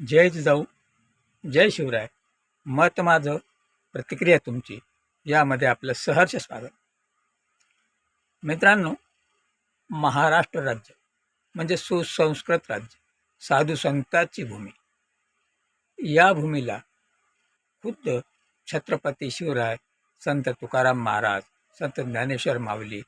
जय जिजाऊ जय शिवराय. मत माझं प्रतिक्रिया तुमची. यामध्ये आपलं सहर्ष स्वागत. मित्रांनो महाराष्ट्र राज्य म्हणजे सुसंस्कृत राज्य साधू संतांची भूमी. या भूमीला खुद्द छत्रपती शिवराय संत तुकाराम महाराज संत ज्ञानेश्वर माऊली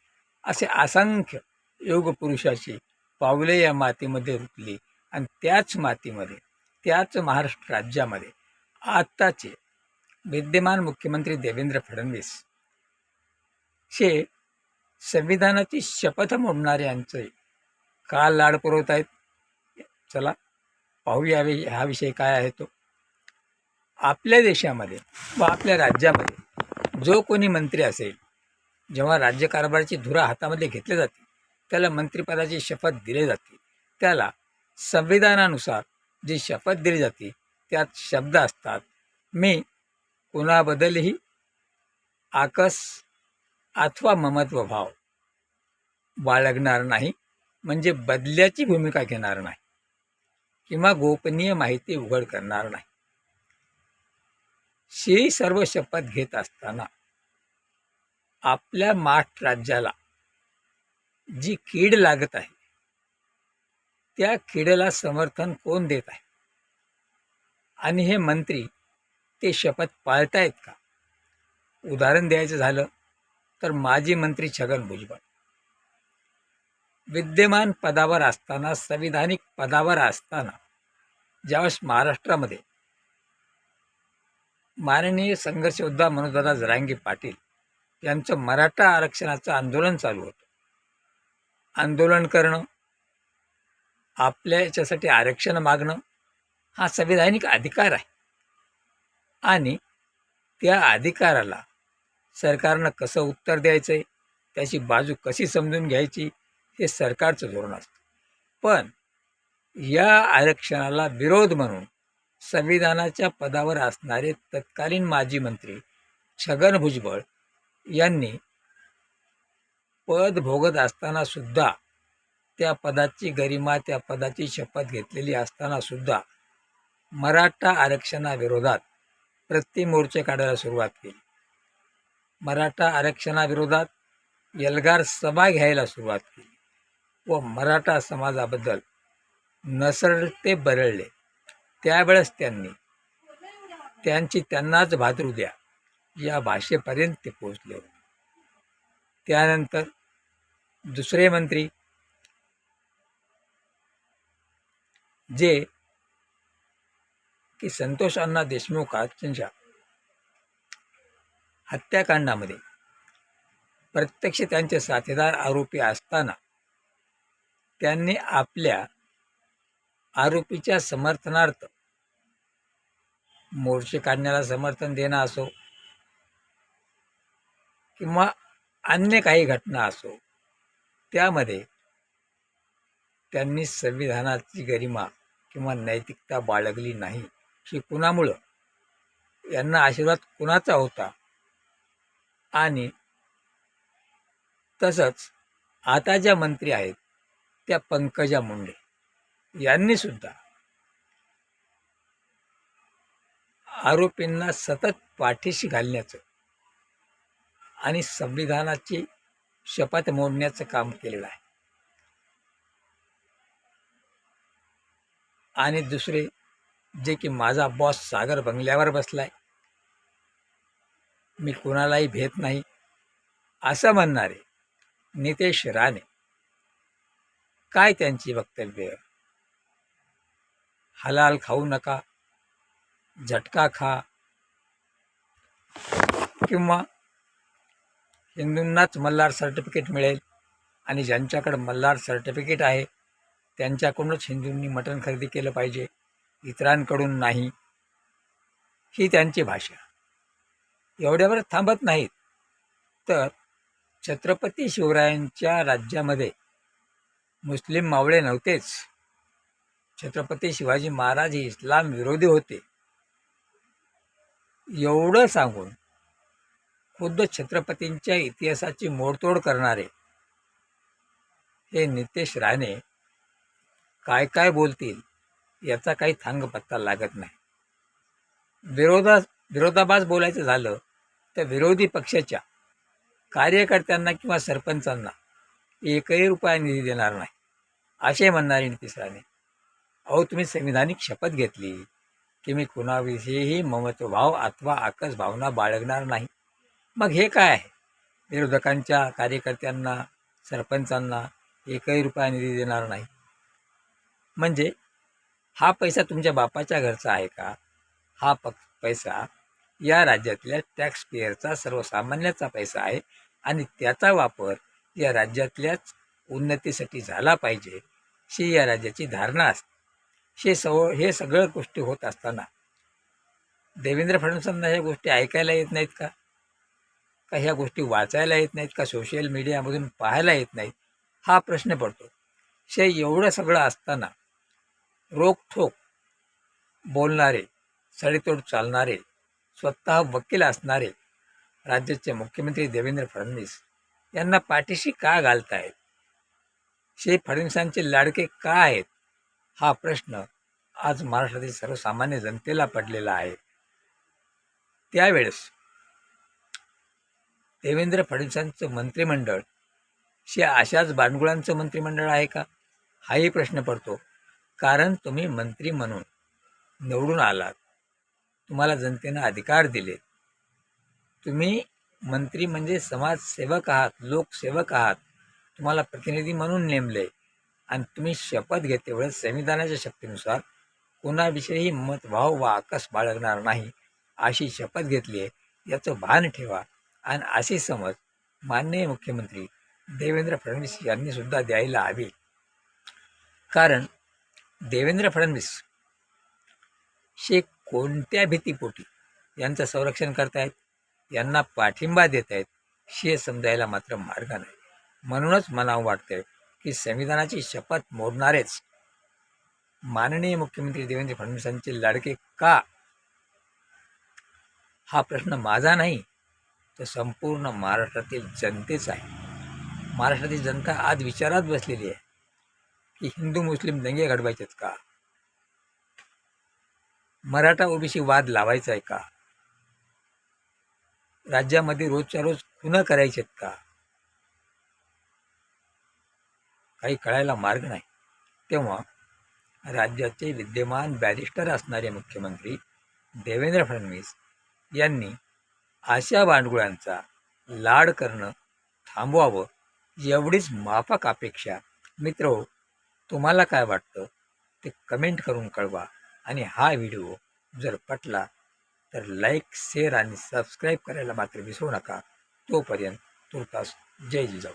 असे असंख्य योगपुरुषाची पावले या मातीमध्ये रुतली आणि त्याच मातीमध्ये त्याच महाराष्ट्र राज्यामध्ये आत्ताचे विद्यमान मुख्यमंत्री देवेंद्र फडणवीस हे संविधानाची शपथ मोडणाऱ्यांचे का लाड पुरवत आहेत. चला पाहूया हा विषय काय आहे तो. आपल्या देशामध्ये व आपल्या राज्यामध्ये जो कोणी मंत्री असेल जेव्हा राज्यकारभाराची धुरा हातामध्ये घेतली जाते त्याला मंत्रिपदाची शपथ दिली जाते. त्याला संविधानानुसार जी शपथ दिली जाते त्यात शब्द असतात मी कोणाबद्दलही आकस अथवा ममत्व भाव बाळगणार नाही म्हणजे बदल्याची भूमिका घेणार नाही किंवा गोपनीय माहिती उघड करणार नाही. श्री सर्व शपथ घेत असताना आपल्या महाराष्ट्र राज्याला जी कीड लागत आहे त्या किडेला समर्थन कोण देत आहे? आणि हे मंत्री ते शपथ पाळतायत का? उदाहरण द्यायचं झालं तर माजी मंत्री छगन भुजबळ. विद्यमान पदावर असताना संविधानिक पदावर असताना ज्यावेळेस महाराष्ट्रामध्ये माननीय संघर्ष योद्धा मनोजदादा जरांगी पाटील यांचं मराठा आरक्षणाचं आंदोलन चालू होतं. आंदोलन करणं आपल्या याच्यासाठी आरक्षण मागणं हा संविधानिक अधिकार आहे. आणि त्या अधिकाराला सरकारनं कसं उत्तर द्यायचं आहे त्याची बाजू कशी समजून घ्यायची हे सरकारचं धोरण असतं. पण या आरक्षणाला विरोध म्हणून संविधानाच्या पदावर असणारे तत्कालीन माजी मंत्री छगन भुजबळ यांनी पद भोगत असताना सुद्धा त्या पदाची गरिमा त्या पदाची शपथ घेतलेली असताना सुद्धा मराठा आरक्षणाविरोधात प्रतिमोर्चे काढायला सुरुवात केली. मराठा आरक्षणाविरोधात एल्गार सभा घ्यायला सुरुवात केली व मराठा समाजाबद्दल नसरते बरळले. त्यावेळेस त्यांनी त्यांची त्यांनाच भादरू द्या या भाषेपर्यंत ते पोचले होते. त्यानंतर दुसरे मंत्री जे की संतोष अण्णा देशमुख यांच्या हत्याकांडामध्ये प्रत्यक्ष त्यांचे साथीदार आरोपी असताना त्यांनी आपल्या आरोपीच्या समर्थनार्थ मोर्चे काढण्याला समर्थन देणं असो किंवा अन्य काही घटना असो त्यामध्ये त्यांनी संविधानाची गरिमा किंवा नैतिकता बाळगली नाही ही कुणामुळं? यांना आशीर्वाद कुणाचा होता? आणि तसंच आता ज्या मंत्री आहेत त्या पंकजा मुंडे यांनी सुद्धा आरोपींना सतत पाठीशी घालण्याचं आणि संविधानाची शपथ मोडण्याचं काम केलेलं आहे. आणि दुसरे जे की माझा बॉस सागर बंगल्यावर बसलाय. मी कुणालाही भेट नाही. असं म्हणणारे नितेश राणे काय त्यांची वक्तव्य? हलाल खाऊ नका झटका खा किंवा हिंदूंनाच मल्हार सर्टिफिकेट मिळेल आणि ज्यांच्याकडं मल्हार सर्टिफिकेट आहे त्यांच्याकडूनच हिंदूंनी मटण खरेदी केलं पाहिजे. इतरांकडून नाही. ही त्यांची भाषा. एवढ्यावर थांबत नाहीत. तर छत्रपती शिवरायांच्या राज्यामध्ये मुस्लिम मावळे नव्हतेच. छत्रपती शिवाजी महाराज हे इस्लाम विरोधी होते. एवढं सांगून खुद्द छत्रपतींच्या इतिहासाची मोडतोड करणारे हे नितेश राणे काय काय बोलतील याचा काही थांग पत्ता लागत नाही. विरोधा विरोधाभास बोलायचं झालं तर विरोधी पक्षाच्या कार्यकर्त्यांना किंवा सरपंचांना एकही रुपया निधी देणार नाही असे म्हणणारे नितीश राणे अहो तुम्ही संविधानिक शपथ घेतली की मी कुणाविषयीही ममत्वभाव अथवा आकस भावना बाळगणार नाही. मग हे काय आहे? विरोधकांच्या कार्यकर्त्यांना सरपंचांना एकही रुपया निधी देणार नाही. म्हणजे हा पैसा तुमच्या बापाच्या घरचा आहे का? हा पक पैसा या राज्यातल्या टॅक्सपेअरचा सर्वसामान्याचा पैसा आहे आणि त्याचा वापर या राज्यातल्याच उन्नतीसाठी झाला पाहिजे ही या राज्याची धारणा असते. हे सव हे सगळं गोष्टी होत असताना देवेंद्र फडणवीसांना ह्या गोष्टी ऐकायला येत नाहीत का? का ह्या गोष्टी वाचायला येत नाहीत का? सोशल मीडियामधून पाहायला येत नाहीत? हा प्रश्न पडतो. शे एवढं सगळं असताना रोखोक बोलणारे सडेतोड चालणारे स्वतः वकील असणारे राज्याचे मुख्यमंत्री देवेंद्र फडणवीस यांना पाठीशी का घालतायत? शे फडणवीसांचे लाडके का आहेत? हा प्रश्न आज महाराष्ट्रातील सर्वसामान्य जनतेला पडलेला आहे. त्यावेळेस देवेंद्र फडणवीसांचं मंत्रिमंडळ शे अशाच बांडगुळांचं मंत्रिमंडळ आहे का? हाही प्रश्न पडतो. कारण तुम्ही मंत्री म्हणून निवडून आलात. तुम्हाला जनतेनं अधिकार दिले तुम्ही मंत्री म्हणजे समाजसेवक आहात लोकसेवक आहात. तुम्हाला प्रतिनिधी म्हणून नेमले. आणि तुम्ही शपथ घेते वेळेस संविधानाच्या शक्तीनुसार कोणाविषयीही मतभाव वा आकस बाळगणार नाही अशी शपथ घेतली आहे. याचं भान ठेवा. आणि अशी समज माननीय मुख्यमंत्री देवेंद्र फडणवीस यांनी सुद्धा द्यायला हवी. कारण देवेंद्र फडणवीस शे कोणत्या भीतीपोटी यांचं संरक्षण करतायत? यांना पाठिंबा देत आहेत शे समजायला मात्र मार्ग नाही. म्हणूनच मला वाटतंय की संविधानाची शपथ मोडणारेच माननीय मुख्यमंत्री देवेंद्र फडणवीसांचे लाडके का? हा प्रश्न माझा नाही तर संपूर्ण महाराष्ट्रातील जनतेचा आहे. महाराष्ट्रातील जनता आज विचारात बसलेली आहे. की हिंदू मुस्लिम दंगे घडवायचेत का? मराठा ओबीसी वाद लावायचा आहे का? राज्यामध्ये रोजच्या रोज खुनं करायचेत का? काही कळायला मार्ग नाही. तेव्हा राज्याचे विद्यमान बॅरिस्टर असणारे मुख्यमंत्री देवेंद्र फडणवीस यांनी अशा भांडगुळांचा लाड करणं थांबवावं एवढीच माफक अपेक्षा मित्र हो तुम्हाला काय वाटतं ते कमेंट करून कळवा. आणि हा व्हिडिओ जर पटला तर लाईक शेअर आणि सबस्क्राईब करायला मात्र विसरू नका. तोपर्यंत तुर्तास जय जिजाऊ.